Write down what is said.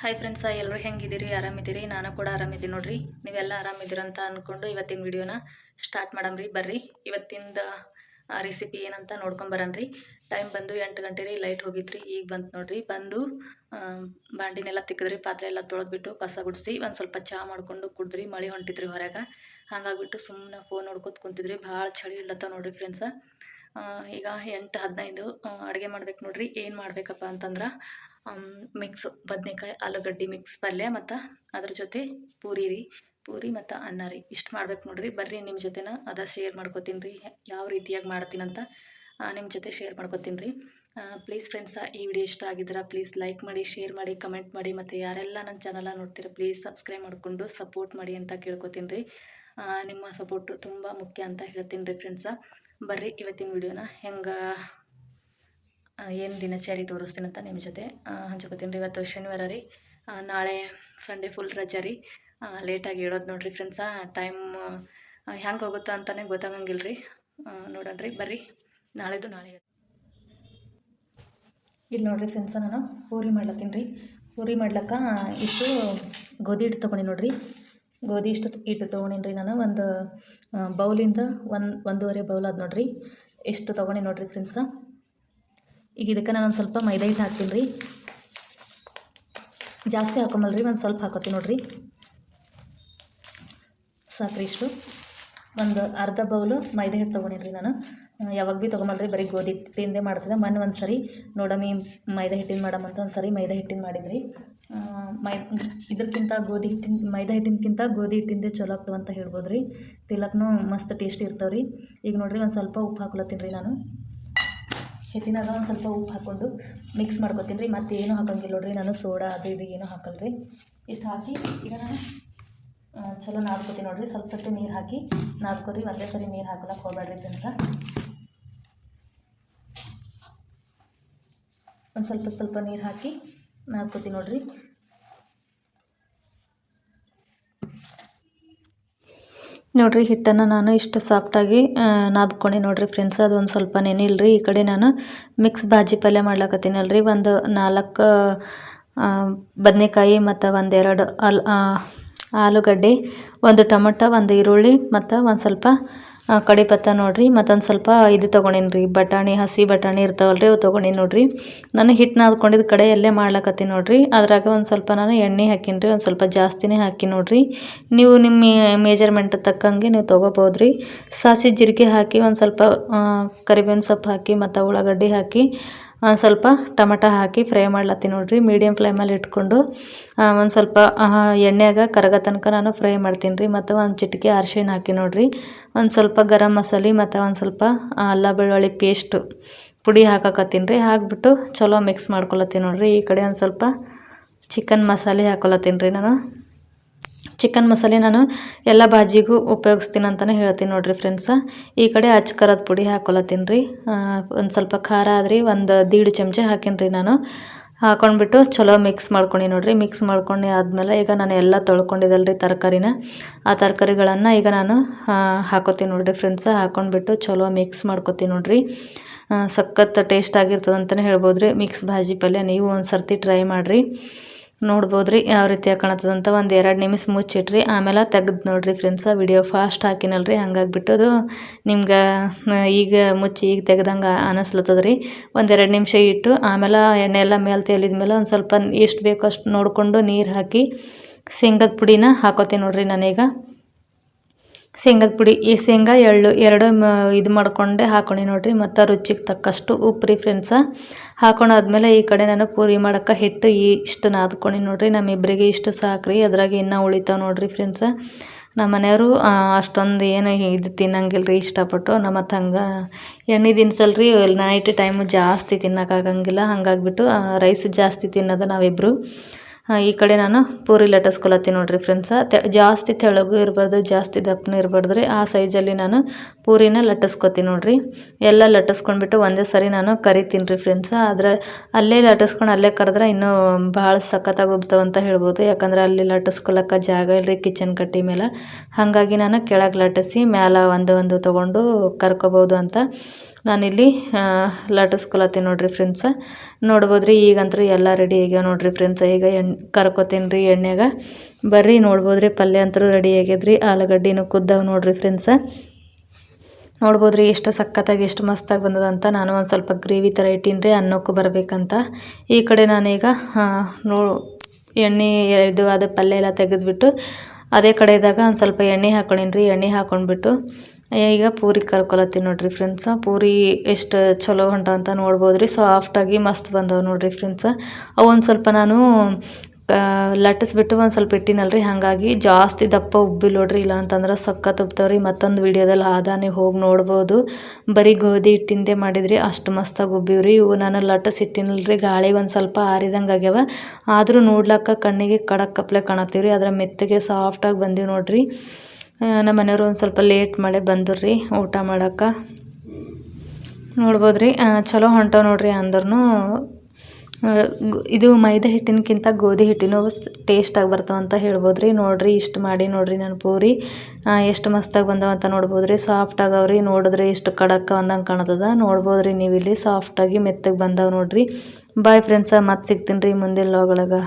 Hi friends ಎಲ್ಲರೂ ಹೆಂಗಿದ್ದೀರಿ? ಆರಾಮಿದ್ದೀರಿ? ನಾನು ಕೂಡ ಆರಾಮಿದ್ದೀನಿ ನೋಡ್ರಿ. ನೀವೆಲ್ಲ ಆರಾಮಿದ್ದೀರಂತ ಅಂದ್ಕೊಂಡು ಇವತ್ತಿನ ವಿಡಿಯೋನ ಸ್ಟಾರ್ಟ್ ಮಾಡಮ್ರಿ. ಬರ್ರಿ. ಇವತ್ತಿಂದ ರೆಸಿಪಿ ಏನಂತ ನೋಡ್ಕೊಂಬರನ್ರಿ ಟೈಮ್ ಬಂದು ಎಂಟು ಗಂಟೆ ರೀ ಲೈಟ್ ಹೋಗಿದ್ರಿ ಈಗ ಬಂತು ನೋಡ್ರಿ. ಬಂದು ಬಾಂಡಿನೆಲ್ಲ ತಿಕ್ಕಿದ್ರಿ, ಪಾತ್ರೆ ಎಲ್ಲ ತೊಳೆದ್ಬಿಟ್ಟು ಕಸ ಗುಡಿಸಿ, ಒಂದು ಸ್ವಲ್ಪ ಚಹಾ ಮಾಡ್ಕೊಂಡು ಕುಡಿದ್ರಿ. ಮಳೆ ಹೊಂಟಿದ್ರಿ ಹೊರಗೆ ಹಂಗಾಗ್ಬಿಟ್ಟು ಸುಮ್ಮನೆ ಫೋನ್ ನೋಡ್ಕೊತ ಕುಂತಿದ್ರಿ. ಭಾಳ ಚಳಿ ಇಲ್ಲತ್ತ ನೋಡ್ರಿ ಫ್ರೆಂಡ್ಸ ಈಗ ಎಂಟು, ಹದಿನೈದು ಅಡುಗೆ ಮಾಡ್ಬೇಕು ನೋಡ್ರಿ. ಏನು ಮಾಡಬೇಕಪ್ಪ ಅಂತಂದ್ರೆ ಮಿಕ್ಸ್ ಬದನೆಕಾಯಿ, ಆಲೂಗಡ್ಡೆ ಮಿಕ್ಸ್ ಪಲ್ಯ ಮತ್ತು ಅದ್ರ ಜೊತೆ ಪೂರಿ ರೀ. ಪೂರಿ ಮತ್ತು ಅನ್ನ ರೀ. ಇಷ್ಟು ಮಾಡ್ಬೇಕು ನೋಡ್ರಿ. ಬರ್ರಿ ನಿಮ್ಮ ಜೊತೆನ ಅದ ಶೇರ್ ಮಾಡ್ಕೋತೀನಿ ರೀ. ಯಾವ ರೀತಿಯಾಗಿ ಮಾಡ್ತೀನಂತ ನಿಮ್ಮ ಜೊತೆ ಶೇರ್ ಮಾಡ್ಕೋತೀನಿ ರೀ. ಪ್ಲೀಸ್ ಫ್ರೆಂಡ್ಸ ಈ ವಿಡಿಯೋ ಇಷ್ಟ ಆಗಿದ್ರೆ ಪ್ಲೀಸ್ ಲೈಕ್ ಮಾಡಿ ಶೇರ್ ಮಾಡಿ ಕಮೆಂಟ್ ಮಾಡಿ ಮತ್ತು ಯಾರೆಲ್ಲ ನನ್ನ ಚಾನಲ ನೋಡ್ತೀರ ಪ್ಲೀಸ್ ಸಬ್ಸ್ಕ್ರೈಬ್ ಮಾಡಿಕೊಂಡು ಸಪೋರ್ಟ್ ಮಾಡಿ ಅಂತ ಕೇಳ್ಕೊತೀನಿ ರೀ. ನಿಮ್ಮ ಸಪೋರ್ಟು ತುಂಬ ಮುಖ್ಯ ಅಂತ ಹೇಳ್ತೀನಿ ರೀ ಫ್ರೆಂಡ್ಸ ಬರ್ರಿ, ಇವತ್ತಿನ ವಿಡಿಯೋನ ಹೆಂಗೆ ಏನು ದಿನಚರಿ ತೋರಿಸ್ತೀನಿ ಅಂತ ನಿಮ್ಮ ಜೊತೆ. ಹಂಚ್ಕೋತೀನಿ ರೀ, ಇವತ್ತು ಶನಿವಾರ ರೀ. ನಾಳೆ ಸಂಡೇ ಫುಲ್ ರಜೆ ರೀ. ಲೇಟಾಗಿ ಹೇಳೋದು ನೋಡ್ರಿ ಫ್ರೆಂಡ್ಸ ಟೈಮ್ ಹೆಂಗೆ ಹೋಗುತ್ತಾ ಅಂತಲೇ ಗೊತ್ತಾಗಂಗಿಲ್ಲ ರೀ. ನೋಡೋಣ ರೀ, ಬರ್ರಿ. ನಾಳೆದು ನಾಳೆ. ಇಲ್ಲಿ ನೋಡ್ರಿ ಫ್ರೆಂಡ್ಸ ನಾನು ಪೂರಿ ಮಾಡ್ಲತ್ತೀನಿ ರೀ. ಪೂರಿ ಮಾಡ್ಲಕ್ಕ, ಇಷ್ಟು ಗೋಧಿ ಹಿಟ್ಟು ತೊಗೊಂಡಿ ನೋಡ್ರಿ. ಗೋಧಿ ಇಷ್ಟು ಹಿಟ್ಟು ತೊಗೊಂಡೀನಿ ರೀ ನಾನು. ಒಂದು ಬೌಲಿಂದ ಒಂದು, ಒಂದೂವರೆ ಬೌಲ್ ಅದು ನೋಡಿರಿ. ಎಷ್ಟು ತೊಗೊಂಡಿ ನೋಡಿರಿ ಫ್ರೆಂಡ್ಸ ಈಗ ಇದಕ್ಕೆ ನಾನು ಒಂದು ಸ್ವಲ್ಪ ಮೈದಾ ಹಿಟ್ಟು ಹಾಕ್ತೀನಿ ರೀ ಜಾಸ್ತಿ ಹಾಕೊಂಬಲ್ರಿ, ಒಂದು ಸ್ವಲ್ಪ ಹಾಕೋತೀನಿ ನೋಡಿರಿ. ಸಾಕ್ರಿ ಇಷ್ಟು. ಒಂದು ಅರ್ಧ ಬೌಲು ಮೈದಾ ಹಿಟ್ಟು ತೊಗೊಂಡಿನಿ ನಾನು. ಯಾವಾಗ ಭೀ ತೊಗೊಂಬಲ್ರಿ, ಬರೀ ಗೋಧಿ ಹಿಟ್ಟಿಂದೇ ಮಾಡ್ತಿದ್ದೆ. ಮೊನ್ನೆ ಒಂದು ಸರಿ ನೋಡಮ್ಮಿ ಮೈದಾ ಹಿಟ್ಟಿನ ಮಾಡಮ್ಮಂತ ಒಂದು ಸರಿ ಮೈದಾ ಹಿಟ್ಟಿನ ಮಾಡಿದ್ರಿ. ಮೈ ಇದಕ್ಕಿಂತ ಗೋಧಿ ಹಿಟ್ಟಿನ, ಮೈದಾ ಹಿಟ್ಟಿನಕ್ಕಿಂತ ಗೋಧಿ ಹಿಟ್ಟಿಂದೇ ಚಲೋ ಆಗ್ತವೆ ಅಂತ ಹೇಳ್ಬೋದು ರೀ ತಿನ್ನಕ್ಕೂ ಮಸ್ತ್ ಟೇಸ್ಟ್ ಇರ್ತಾವೆ ರೀ ಈಗ ನೋಡಿರಿ ಒಂದು ಸ್ವಲ್ಪ ಉಪ್ಪು ಹಾಕ್ಲತ್ತೀನಿ ರೀ ನಾನು. ಹಿಟ್ಟಿನಾಗ ಒಂದು ಸ್ವಲ್ಪ ಉಪ್ಪು ಹಾಕ್ಕೊಂಡು ಮಿಕ್ಸ್ ಮಾಡ್ಕೊತೀನಿ ರೀ. ಮತ್ತೆ ಏನೂ ಹಾಕಂಗಿಲ್ಲ ನೋಡ್ರಿ. ನಾನು ಸೋಡಾ, ಅದು ಇದು ಏನೂ ಹಾಕಲ್ಲ ರೀ ಇಷ್ಟು ಹಾಕಿ ಈಗ ನಾನು ಚಲೋ ನಾದ್ಕೋತೀನಿ ನೋಡಿರಿ. ಸ್ವಲ್ಪ ಸ್ವಲ್ಪ ನೀರು ಹಾಕಿ ನಾದ್ಕೊರಿ. ಒಂದೇ ಸರಿ ನೀರು ಹಾಕೊಳಕ್ಕೆ ಹೋಗ್ಬೇಡ್ರಿ ಫ್ರೆಂಡ್ಸ ಒಂದು ಸ್ವಲ್ಪ ಸ್ವಲ್ಪ ನೀರು ಹಾಕಿ ನಾದ್ಕೋತೀನಿ ನೋಡ್ರಿ. ನೋಡ್ರಿ ಹಿಟ್ಟನ್ನು ನಾನು ಇಷ್ಟು ಸಾಫ್ಟಾಗಿ ನಾದ್ಕೊಂಡೆ ನೋಡ್ರಿ ಫ್ರೆಂಡ್ಸ್ ಅದೊಂದು ಸ್ವಲ್ಪ ನೆನಿಲ್ರಿ. ಈ ಕಡೆ ನಾನು ಮಿಕ್ಸ್ ಭಾಜಿ ಪಲ್ಯ ಮಾಡ್ಲಕತ್ತೀನಲ್ರಿ. ಒಂದು ನಾಲ್ಕು ಬದನೆಕಾಯಿ ಮತ್ತು ಒಂದೆರಡು ಅಲ್ ಆಲೂಗಡ್ಡೆ, ಒಂದು ಟೊಮಟೊ, ಒಂದು ಈರುಳ್ಳಿ ಮತ್ತು ಒಂದು ಸ್ವಲ್ಪ ಕಡಿಪತ್ತ ನೋಡ್ರಿ, ಮತ್ತೊಂದು ಸ್ವಲ್ಪ ಇದು ತೊಗೊಂಡೀನಿ ರೀ ಬಟಾಣಿ, ಹಸಿ ಬಟಾಣಿ ಇರ್ತಾವಲ್ರಿ ಅವು ತೊಗೊಂಡೀನಿ ನೋಡ್ರಿ. ನಾನು ಹಿಟ್ಟು ನಾದ್ಕೊಂಡಿದ್ದು ಕಡೆ ಎಲ್ಲೇ ಮಾಡ್ಲಕತ್ತೀನಿ ನೋಡ್ರಿ. ಅದ್ರಾಗ ಒಂದು ಸ್ವಲ್ಪ ನಾನು ಎಣ್ಣೆ ಹಾಕೀನಿ ರೀ ಒಂದು ಸ್ವಲ್ಪ ಜಾಸ್ತಿನೇ ಹಾಕಿ ನೋಡ್ರಿ. ನೀವು ನಿಮ್ಮ ಮೇಜರ್ಮೆಂಟ್ ತಕ್ಕಂಗೆ ನೀವು ತೊಗೋಬೋದು ರೀ ಸಾಸಿ ಜೀರಿಗೆ ಹಾಕಿ ಒಂದು ಸ್ವಲ್ಪ ಕರಿಬೇವಿನ ಸೊಪ್ಪು ಹಾಕಿ ಮತ್ತು ಉಳ್ಳಾಗಡ್ಡಿ ಹಾಕಿ ಒಂದು ಸ್ವಲ್ಪ ಟೊಮಟ ಹಾಕಿ ಫ್ರೈ ಮಾಡ್ಲತ್ತಿ ನೋಡ್ರಿ. ಮೀಡಿಯಮ್ ಫ್ಲೇಮಲ್ಲಿ ಇಟ್ಕೊಂಡು ಒಂದು ಸ್ವಲ್ಪ ಎಣ್ಣೆಯಾಗ ಕರಗ ತನಕ ನಾನು ಫ್ರೈ ಮಾಡ್ತೀನಿ ರೀ ಮತ್ತು ಒಂದು ಚಿಟಿಕೆ ಅರಿಶಿಣ ಹಾಕಿ ನೋಡ್ರಿ. ಒಂದು ಸ್ವಲ್ಪ ಗರಂ ಮಸಾಲೆ ಮತ್ತು ಒಂದು ಸ್ವಲ್ಪ ಅಲ್ಲ ಬೆಳ್ಳುಳ್ಳಿ ಪೇಸ್ಟು ಪುಡಿ ಹಾಕಕತ್ತೀನಿ ರೀ ಹಾಕ್ಬಿಟ್ಟು ಚಲೋ ಮಿಕ್ಸ್ ಮಾಡ್ಕೊಳತ್ತೀನಿ ನೋಡ್ರಿ. ಈ ಕಡೆ ಒಂದು ಸ್ವಲ್ಪ ಚಿಕನ್ ಮಸಾಲೆ ಹಾಕೊಳತ್ತೀನಿ ರೀ ನಾನು. ಚಿಕನ್ ಮಸಾಲೆ ನಾನು ಎಲ್ಲ ಭಾಜಿಗೂ ಉಪಯೋಗಿಸ್ತೀನಿ ಅಂತಲೇ ಹೇಳ್ತೀನಿ ನೋಡಿರಿ ಫ್ರೆಂಡ್ಸ ಈ ಕಡೆ ಅಚ್ಚ ಖಾರದ ಪುಡಿ ಹಾಕೊಳತ್ತೀನಿ ರೀ. ಒಂದು ಸ್ವಲ್ಪ ಖಾರ ಆದ್ರಿ, ಒಂದು ದೀಡ್ ಚಮಚ ಹಾಕೀನಿ ರೀ ನಾನು. ಹಾಕೊಂಡ್ಬಿಟ್ಟು ಚಲೋ ಮಿಕ್ಸ್ ಮಾಡ್ಕೊಂಡು ನೋಡಿರಿ. ಮಿಕ್ಸ್ ಮಾಡ್ಕೊಂಡು ಆದಮೇಲೆ ಈಗ ನಾನು ಎಲ್ಲ ತೊಳ್ಕೊಂಡಿದ್ದಲ್ಲ ರೀ ತರಕಾರಿನ. ಆ ತರಕಾರಿಗಳನ್ನು ಈಗ ನಾನು ಹಾಕೋತೀನಿ ನೋಡಿರಿ ಫ್ರೆಂಡ್ಸ ಹಾಕೊಂಡ್ಬಿಟ್ಟು ಚಲೋ ಮಿಕ್ಸ್ ಮಾಡ್ಕೊತೀನಿ ನೋಡಿರಿ. ಸಖತ್ ಟೇಸ್ಟ್ ಆಗಿರ್ತದಂತಲೇ ಹೇಳ್ಬೋದು ರೀ ಮಿಕ್ಸ್ ಭಾಜಿ ಪಲ್ಯ ನೀವು ಒಂದು ಸರ್ತಿ ಟ್ರೈ ಮಾಡಿರಿ. ನೋಡ್ಬೋದು ರೀ ಯಾವ ರೀತಿ ಕಾಣತ್ತದಂತ ಒಂದು ಎರಡು ನಿಮಿಷ ಮುಚ್ಚಿಟ್ರಿ. ಆಮೇಲೆ ತೆಗೆದು ನೋಡಿರಿ ಫ್ರೆಂಡ್ಸ ವಿಡಿಯೋ ಫಾಸ್ಟ್ ಹಾಕಿನಲ್ರಿ ಹಂಗಾಗ್ಬಿಟ್ಟು ಅದು ನಿಮ್ಗೆ ಈಗ ಮುಚ್ಚಿ ಈಗ ತೆಗ್ದಂಗೆ ಅನಿಸ್ಲತ್ತದ ರೀ ಒಂದೆರಡು ನಿಮಿಷ ಇಟ್ಟು ಆಮೇಲೆ ಎಣ್ಣೆ ಎಲ್ಲ ಮೇಲೆ ತೇಲಿದ ಮೇಲೆ ಒಂದು ಸ್ವಲ್ಪ ಎಷ್ಟು ಬೇಕೋ ಅಷ್ಟು ನೋಡಿಕೊಂಡು ನೀರು ಹಾಕಿ, ಶೇಂಗದ ಪುಡಿನ ಹಾಕೋತೀನಿ ನೋಡ್ರಿ ನಾನೀಗ. ಶೇಂಗದ ಪುಡಿ, ಈ ಶೇಂಗಾ ಎಳ್ಳು ಎರಡು ಇದು ಮಾಡ್ಕೊಂಡೆ ಹಾಕೊಂಡಿ ನೋಡಿರಿ. ಮತ್ತು ರುಚಿಗೆ ತಕ್ಕಷ್ಟು ಉಪ್ಪು ರೀ ಫ್ರೆಂಡ್ಸ ಹಾಕೊಂಡಾದ್ಮೇಲೆ ಈ ಕಡೆ ನಾನು ಪೂರಿ ಮಾಡೋಕ್ಕೆ ಹಿಟ್ಟು ಈ ಇಷ್ಟು ನಾದ್ಕೊಂಡು ನೋಡಿರಿ. ನಮ್ಮಿಬ್ಬರಿಗೆ ಇಷ್ಟು ಸಾಕ್ರಿ. ಅದ್ರಾಗ ಇನ್ನೂ ಉಳಿತಾವೆ ನೋಡಿರಿ ಫ್ರೆಂಡ್ಸ ನಮ್ಮ ಮನೆಯವರು ಅಷ್ಟೊಂದು ಏನು ಇದು ತಿನ್ನಂಗಿಲ್ಲ ರೀ ಇಷ್ಟಪಟ್ಟು. ನಮ್ಮ ಮತ್ತು ಹಂಗೆ ಎಣ್ಣೆ ರೀ ನೈಟ್ ಟೈಮು ಜಾಸ್ತಿ ತಿನ್ನೋಕ್ಕಾಗಂಗಿಲ್ಲ ಹಾಗಾಗ್ಬಿಟ್ಟು ರೈಸ್ ಜಾಸ್ತಿ ತಿನ್ನೋದು ನಾವಿಬ್ಬರು ಈ ಕಡೆ ನಾನು ಪೂರಿ ಲಟ್ಟಿಸ್ಕೊಳತ್ತೀನಿ ನೋಡಿರಿ ಫ್ರೆಂಡ್ಸ ಜಾಸ್ತಿ ತೆಳಗೂ ಇರಬಾರ್ದು, ಜಾಸ್ತಿ ದಪ್ಪನೂ ಇರಬಾರ್ದು ರೀ ಆ ಸೈಜಲ್ಲಿ ನಾನು ಪೂರಿನ ಲಟ್ಟಿಸ್ಕೊತೀನಿ ನೋಡಿರಿ. ಎಲ್ಲ ಲಟ್ಟಿಸ್ಕೊಂಡ್ಬಿಟ್ಟು ಒಂದೇ ಸರಿ ನಾನು ಕರಿತೀನಿ ರೀ ಫ್ರೆಂಡ್ಸ ಆದರೆ ಅಲ್ಲೇ ಲಟ್ಟಿಸ್ಕೊಂಡು ಅಲ್ಲೇ ಕರೆದ್ರೆ ಇನ್ನೂ ಭಾಳ ಸಖತ್ತಾಗಿ ಹೋಗ್ತಾವೆ ಅಂತ ಹೇಳ್ಬೋದು. ಯಾಕಂದ್ರೆ ಅಲ್ಲಿ ಲಟ್ಟಿಸ್ಕೊಳಕ್ಕೆ ಜಾಗ ಇಲ್ಲರಿ ಕಿಚನ್ ಕಟ್ಟಿ ಮೇಲೆ. ಹಾಗಾಗಿ ನಾನು ಕೆಳಗೆ ಲಟ್ಟಿಸಿ ಮ್ಯಾಲ ಒಂದು ಒಂದು ತೊಗೊಂಡು ಕರ್ಕೊಬೋದು ಅಂತ ನಾನಿಲ್ಲಿ ಲಟ್ಟಿಸ್ಕೊಳತ್ತೀನಿ ನೋಡ್ರಿ ಫ್ರೆಂಡ್ಸ ನೋಡ್ಬೋದ್ರಿ ಈಗಂತೂ ಎಲ್ಲ ರೆಡಿ ಆಗ್ಯಾವ ನೋಡ್ರಿ ಫ್ರೆಂಡ್ಸ ಈಗ ಎಣ್ಣೆ ಕರ್ಕೊತೀನಿ ರೀ ಎಣ್ಣೆಗೆ ಬರ್ರಿ, ನೋಡ್ಬೋದ್ರಿ ಪಲ್ಯ ಅಂತೂ ರೆಡಿ ಆಗ್ಯದ್ರಿ. ಆಲೂಗಡ್ಡಿನೂ ಕುದ್ದಾವ ನೋಡಿರಿ ಫ್ರೆಂಡ್ಸ ನೋಡ್ಬೋದ್ರಿ, ಎಷ್ಟು ಸಖತ್ತಾಗಿ ಎಷ್ಟು ಮಸ್ತಾಗಿ ಬಂದದಂತ. ನಾನು ಒಂದು ಸ್ವಲ್ಪ ಗ್ರೇವಿ ಥರ ಇಟ್ಟೀನಿ ರೀ, ಅನ್ನಕ್ಕೂ ಬರಬೇಕಂತ. ಈ ಕಡೆ ನಾನೀಗ ನೋ, ಎಣ್ಣೆ ಇದು ಅದು ಪಲ್ಯ ಎಲ್ಲ ತೆಗೆದುಬಿಟ್ಟು, ಅದೇ ಕಡೆದಾಗ ಒಂದು ಸ್ವಲ್ಪ ಎಣ್ಣೆ ಹಾಕೊಂಡೀನಿ ರೀ. ಎಣ್ಣೆ ಹಾಕೊಂಡ್ಬಿಟ್ಟು ಈಗ ಪೂರಿ ಕರ್ಕೊಳತ್ತೀನಿ ನೋಡ್ರಿ ಫ್ರೆಂಡ್ಸ್ ಪೂರಿ ಎಷ್ಟು ಚಲೋ ಹೊಂಟ ಅಂತ ನೋಡ್ಬೋದು ರೀ ಸಾಫ್ಟಾಗಿ ಮಸ್ತ್ ಬಂದವ ನೋಡ್ರಿ ಫ್ರೆಂಡ್ಸ ಅವು ಒಂದು ಸ್ವಲ್ಪ ನಾನು ಲಟ್ಟಿಸ್ಬಿಟ್ಟು ಒಂದು ಸ್ವಲ್ಪ ಇಟ್ಟಿನಲ್ರಿ. ಹಾಗಾಗಿ ಜಾಸ್ತಿ ದಪ್ಪ ಉಬ್ಬಿಲ್ಲ ನೋಡ್ರಿ. ಇಲ್ಲ ಅಂತಂದ್ರೆ ಸಖತ್ ಉಬ್ತಾವ್ರಿ. ಮತ್ತೊಂದು ವಿಡಿಯೋದಲ್ಲಿ ಆದಾನೆ ಹೋಗಿ ನೋಡ್ಬೋದು. ಬರೀ ಗೋಧಿ ಹಿಟ್ಟಿಂದೇ ಮಾಡಿದ್ರಿ. ಅಷ್ಟು ಮಸ್ತಾಗಿ ಉಬ್ಬಿವ್ರಿ. ಇವು ನಾನು ಲಟ್ಟಿಸ್ ಇಟ್ಟಿನಲ್ರಿ ಗಾಳಿಗೆ ಒಂದು ಸ್ವಲ್ಪ ಆರಿದಂಗೆ ಆಗ್ಯಾವ. ಆದರೂ ನೋಡ್ಲಕ್ಕ ಕಣ್ಣಿಗೆ ಕಡಕ್ ಕಪ್ಲೆ ಕಾಣತ್ತೀವ್ರಿ. ಅದರ ಮೆತ್ತಗೆ ಸಾಫ್ಟಾಗಿ ಬಂದೀವಿ ನೋಡ್ರಿ. ನಮ್ಮ ಮನೆಯವರು ಒಂದು ಸ್ವಲ್ಪ ಲೇಟ್ ಮಾಡೇ ರೀ ಊಟ ಮಾಡಕ್ಕೆ. ನೋಡ್ಬೋದು ರೀ ಚಲೋ ಹೊಂಟವ ನೋಡ್ರಿ ಅಂದ್ರೂ ಇದು ಮೈದಾ ಹಿಟ್ಟಿನಕ್ಕಿಂತ ಗೋಧಿ ಹಿಟ್ಟಿನೂ ಟೇಸ್ಟಾಗಿ ಬರ್ತಾವ ಅಂತ ಹೇಳ್ಬೋದು ರೀ ನೋಡ್ರಿ, ಇಷ್ಟು ಮಾಡಿ ನೋಡ್ರಿ ನಾನು ಪೂರಿ. ಎಷ್ಟು ಮಸ್ತಾಗಿ ಬಂದವಂತ ನೋಡ್ಬೋದು ರೀ ಸಾಫ್ಟ್ ರೀ ನೋಡಿದ್ರೆ ಎಷ್ಟು ಕಡಕ್ಕ ಅಂದಂಗೆ ಕಾಣ್ತದ. ನೋಡ್ಬೋದು ರೀ ನೀವು ಇಲ್ಲಿ ಸಾಫ್ಟಾಗಿ ಮೆತ್ತಗೆ ಬಂದಾವ ನೋಡ್ರಿ. ಬಾಯ್ ಫ್ರೆಂಡ್ಸ ಮತ್ತೆ ಸಿಗ್ತೀನಿ ರೀ ಮುಂದಿನ ಲಾಗೊಳಗೆ